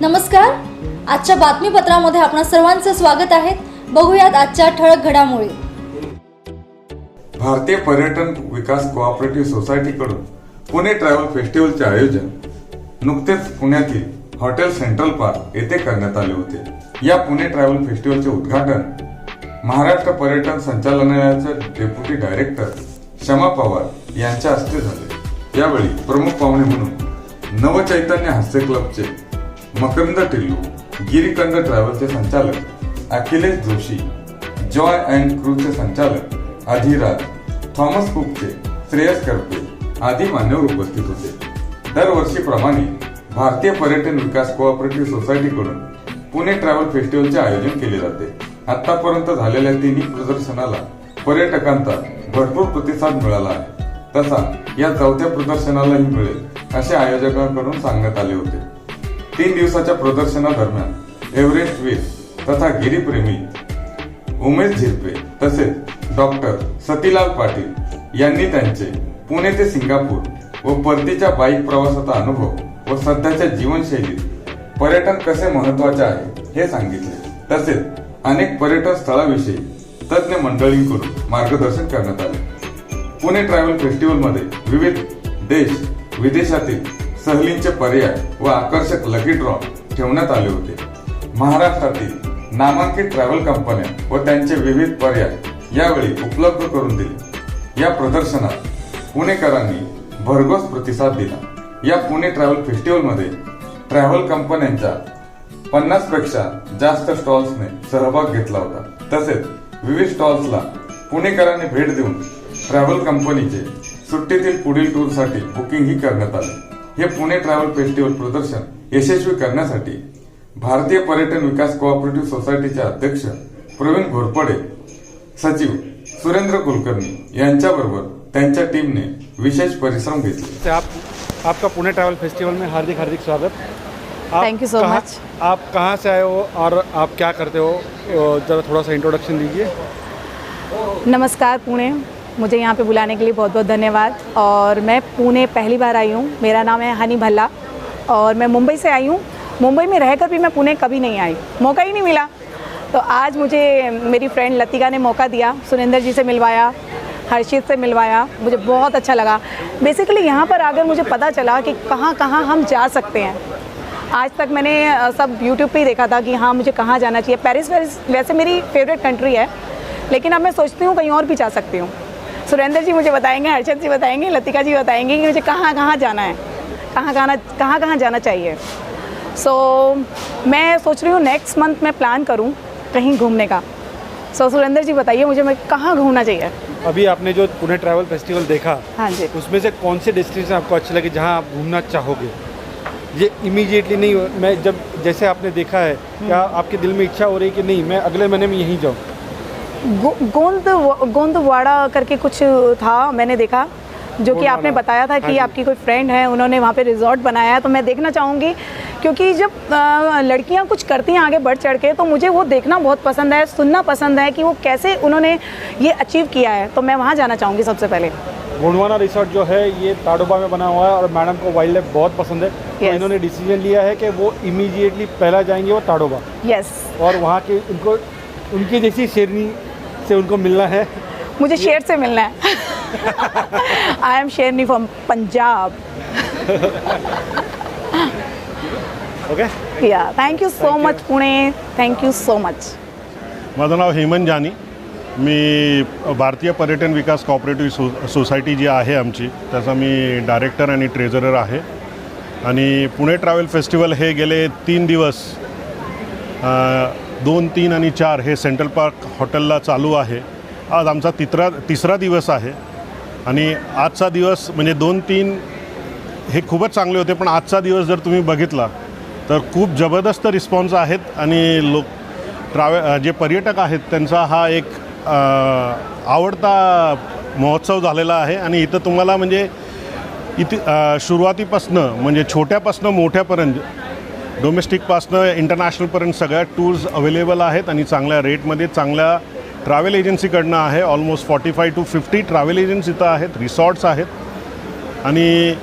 नमस्कार. आजच्या बातमीपत्रामध्ये आपणा सर्वांचं स्वागत आहे. बघूयात आजच्या ठळक घडामोडी. भारतीय पर्यटन विकास कोऑपरेटिव्ह सोसायटीकडून पुणे ट्रॅव्हल फेस्टिवलचे आयोजन नुकतेच पुण्यातील हॉटेल सेंट्रल पार्क येथे करण्यात आले होते. या पुणे ट्रॅव्हल फेस्टिवलचे उद्घाटन महाराष्ट्र पर्यटन संचालनालयाचे डेप्युटी डायरेक्टर क्षमा पवार यांच्या हस्ते झाले. यावेळी प्रमुख पाहुणे म्हणून नवचैतन्य हास्य क्लबचे मकरंद टिल्लू गिरीकंद ट्रॅव्हलचे संचालक अखिलेश जोशी जॉय अँड क्रूजचे संचालक अधिराज थॉमस कुकचे श्रेयस करपे आदी मान्यवर उपस्थित होते. दरवर्षीप्रमाणे भारतीय पर्यटन विकास कोऑपरेटिव्ह सोसायटीकडून पुणे ट्रॅव्हल फेस्टिवलचे आयोजन केले जाते. आतापर्यंत झालेल्या तिन्ही प्रदर्शनाला पर्यटकांचा भरपूर प्रतिसाद मिळाला आहे. तसा या चौथ्या प्रदर्शनालाही मिळेल असे आयोजकांकडून सांगण्यात आले होते. तीन दिवसाच्या प्रदर्शनादरम्यान एव्हरेस्ट वीर तथा गिरीप्रेमी उमेश झिरपे तसेच डॉक्टर सतीलाल पाटील यांनी त्यांचे पुणे ते सिंगापूर व परतीच्या बाईक प्रवासाचा अनुभव व सध्याच्या जीवनशैलीत पर्यटन कसे महत्त्वाचे आहे हे सांगितले. तसेच अनेक पर्यटन स्थळाविषयी तज्ज्ञ मंडळींकडून मार्गदर्शन करण्यात आले. पुणे ट्रॅव्हल फेस्टिवलमध्ये विविध देश विदेशातील सहलींचे पर्याय व आकर्षक लकी ड्रॉ ठेवण्यात आले होते. महाराष्ट्रातील नामांकित ट्रॅव्हल कंपन्या व त्यांचे विविध पर्याय यावेळी उपलब्ध करून दिले. या प्रदर्शनात पुणेकरांनी भरघोस प्रतिसाद दिला. या पुणे ट्रॅव्हल फेस्टिवलमध्ये ट्रॅव्हल कंपन्यांच्या पन्नासपेक्षा जास्त स्टॉल्सने सहभाग घेतला होता. तसेच विविध स्टॉल्सला पुणेकरांनी भेट देऊन ट्रॅव्हल कंपनीचे सुट्टीतील पुढील टूरसाठी बुकिंगही करण्यात आले. हे पुणे ट्रॅव्हल फेस्टिवल प्रदर्शन यशस्वी करण्यासाठी भारतीय पर्यटन विकास कोऑपरेटिव्ह सोसायटीचे अध्यक्ष प्रवीण घोरपडे सचिव सुरेंद्र कुलकर्णी यांच्याबरोबर त्यांच्या टीमने विशेष परिश्रम घेतले. से आप आपका पुणे ट्रैवल फेस्टिवल में हार्दिक हार्दिक स्वागत. you so कहाँ- much. आप कहाँ से आए हो और आप क्या करते हो? ज़रा थोड़ा सा इंट्रोडक्शन दीजिए। नमस्कार पुणे। मुझे यहाँ पे बुलाने के लिए बहुत बहुत धन्यवाद। और मैं पुणे पहली बार आई हूँ। मेरा नाम है हनी भल्ला और मैं मुंबई से आई हूँ। मुंबई में रहकर भी मैं पुणे कभी नहीं आई। मौका ही नहीं मिला। तो आज मुझे मेरी फ्रेंड लतिका ने मौका दिया, सुरेंद्र जी से मिलवाया, हर्षित से मिलवाया। मुझे बहुत अच्छा लगा। बेसिकली यहाँ पर आकर मुझे पता चला कि कहाँ कहाँ हम जा सकते हैं। आज तक मैंने सब यूट्यूब पे ही देखा था कि हाँ मुझे कहाँ जाना चाहिए। पेरिस वैसे मेरी फेवरेट कंट्री है। लेकिन अब मैं सोचती हूँ कहीं और भी जा सकती हूँ। सुरेंद्र जी मुझे बताएँगे हर्षद जी बताएँगे लतिका जी बताएँगे कि मुझे कहाँ कहाँ जाना है। कहाँ कहाँ कहाँ कहाँ जाना चाहिए। सो so, मैं सोच रही हूँ नेक्स्ट मंथ मैं प्लान करूँ कहीं घूमने का। सो so, सुरेंद्र जी बताइए मुझे मैं कहाँ घूमना चाहिए? अभी आपने जो पुणे ट्रैवल फेस्टिवल देखा हाँ जी। उसमें से कौन से डेस्टिनेशन आपको अच्छे लगे जहाँ आप घूमना चाहोगे? ये इमीडिएटली नहीं मैं जब जैसे आपने देखा है क्या आपके दिल में इच्छा हो रही है कि नहीं मैं अगले महीने में यहीं जाऊँ? गो, गोंद गोंदवाड़ा करके कुछ था मैंने देखा जो कि आपने बताया था हाँ कि आपकी कोई फ्रेंड है उन्होंने वहाँ पे रिजॉर्ट बनाया है तो मैं देखना चाहूँगी क्योंकि जब लड़कियाँ कुछ करती हैं आगे बढ़ चढ़ के तो मुझे वो देखना बहुत पसंद है सुनना पसंद है कि वो कैसे उन्होंने ये अचीव किया है तो मैं वहाँ जाना चाहूँगी सबसे पहले। गोंडवाना रिसोर्ट जो है ये ताडोबा में बना हुआ है और मैडम को वाइल्ड लाइफ बहुत पसंद है। yes. तो इन्होंने डिसीज़न लिया है कि वो इमीडिएटली पहला जाएँगे वो ताडोबा। Yes yes. और वहाँ के उनको उनकी जैसी शेरनी से उनको मिलना है। मुझे शेर से मिलना है। आई एम शेरनी फ्रॉम पंजाब ओके या thank you so much Pune thank you so much माझं नाव हेमंत जानी. मी भारतीय पर्यटन विकास कॉपरेटिव्ह सो सोसायटी जी आहे आमची त्याचा मी डायरेक्टर आणि ट्रेझरर आहे. आणि पुणे ट्रॅव्हल फेस्टिवल हे गेले तीन दिवस अ, दोन तीन आणि चार हे सेंट्रल पार्क हॉटेलला चालू आहे. आज आमचा तिसरा तिसरा दिवस आहे. आणि आजचा दिवस म्हणजे दोन तीन हे खूपच चांगले होते पण आजचा दिवस जर तुम्ही बघितला तर खूप जबरदस्त रिस्पॉन्स आहेत आणि लोक ट्रॅव्हल जे पर्यटक आहेत त्यांचा हा एक आवडता महोत्सव झालेला आहे. आणि इथं तुम्हाला म्हणजे इथे सुरुवातीपासनं म्हणजे छोट्यापासनं मोठ्यापर्यंत डोमेस्टिकपासनं इंटरनॅशनलपर्यंत सगळ्या टूर्स अवेलेबल आहेत आणि चांगल्या रेटमध्ये चांगल्या ट्रॅव्हल एजन्सीकडनं आहे. Almost forty five to fifty travel agency इथं आहेत रिसॉर्ट्स आहेत. आणि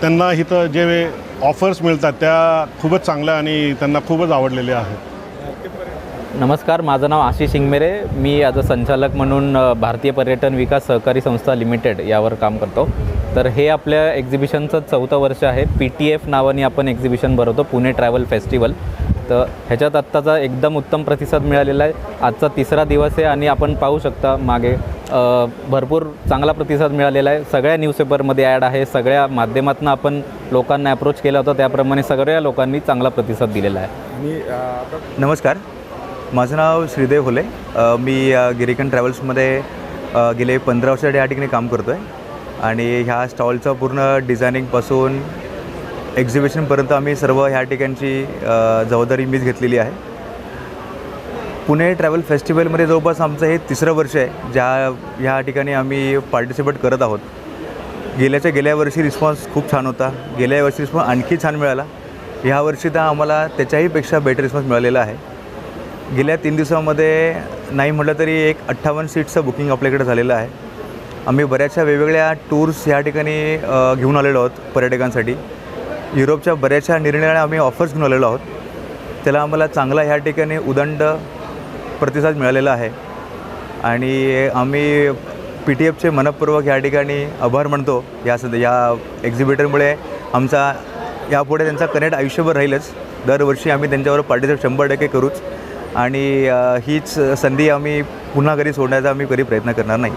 त्यांना इथं जे ऑफर्स मिळतात त्या खूपच चांगल्या आणि त्यांना खूपच आवडलेल्या आहेत. नमस्कार माझं नाव आशिष इंगमेरे मी ॲज अ संचालक म्हणून भारतीय पर्यटन विकास सहकारी संस्था लिमिटेड यावर काम करतो. तर हे आपल्या एक्झिबिशनचं चौथं वर्ष आहे. पी टी एफ नावाने आपण एक्झिबिशन भरवतो पुणे ट्रॅव्हल फेस्टिवल तर ह्याच्यात आत्ताचा एकदम उत्तम प्रतिसाद मिळालेला आहे. आजचा तिसरा दिवस आहे आणि आपण पाहू शकता मागे भरपूर चांगला प्रतिसाद मिळालेला आहे. सगळ्या न्यूजपेपरमध्ये ॲड आहे सगळ्या माध्यमातून आपण लोकांना अप्रोच केला होता. त्याप्रमाणे सगळ्या लोकांनी चांगला प्रतिसाद दिलेला आहे. आणि आता नमस्कार. माझं नाव श्रीदेव होले. मी गिरिकन ट्रॅव्हल्समध्ये गेले पंधरा वर्षासाठी या ठिकाणी काम करतो आहे आणि ह्या स्टॉलचं पूर्ण डिझायनिंगपासून एक्झिबिशनपर्यंत आम्ही सर्व ह्या ठिकाणची जबाबदारी मीच घेतलेली आहे. पुणे ट्रॅव्हल फेस्टिवलमध्ये जवळपास आमचं हे तिसरं वर्ष आहे ज्या ह्या ठिकाणी आम्ही पार्टिसिपेट करत आहोत. गेल्याच्या गेल्या वर्षी रिस्पॉन्स खूप छान होता. गेल्या वर्षी रिस्पॉन्स आणखी छान मिळाला. ह्या वर्षी तर आम्हाला त्याच्याहीपेक्षा बेटर रिस्पॉन्स मिळालेला आहे. गेल्या तीन दिवसामध्ये नाही म्हटलं तरी एक अठ्ठावन्न सीट्सचं बुकिंग आपल्याकडे झालेलं आहे. आम्ही बऱ्याचशा वेगवेगळ्या टूर्स ह्या ठिकाणी घेऊन आलेलो आहोत पर्यटकांसाठी. युरोपच्या बऱ्याचशा निरनिराळ्या आम्ही ऑफर्स घेऊन आलेलो आहोत. त्याला आम्हाला चांगला ह्या ठिकाणी उदंड प्रतिसाद मिळालेला आहे. आणि आम्ही पी टी एफचे मनपूर्वक या ठिकाणी आभार मानतो. या सध्या या एक्झिबिटरमुळे आमचा यापुढे त्यांचा कनेक्ट आयुष्यभर राहीलच. दरवर्षी आम्ही त्यांच्यावर पार्टिसिपेट शंभर टक्के करूच. आणि हीच संधी आम्ही पुन्हा घरी सोडण्याचा आम्ही कधी प्रयत्न करणार नाही.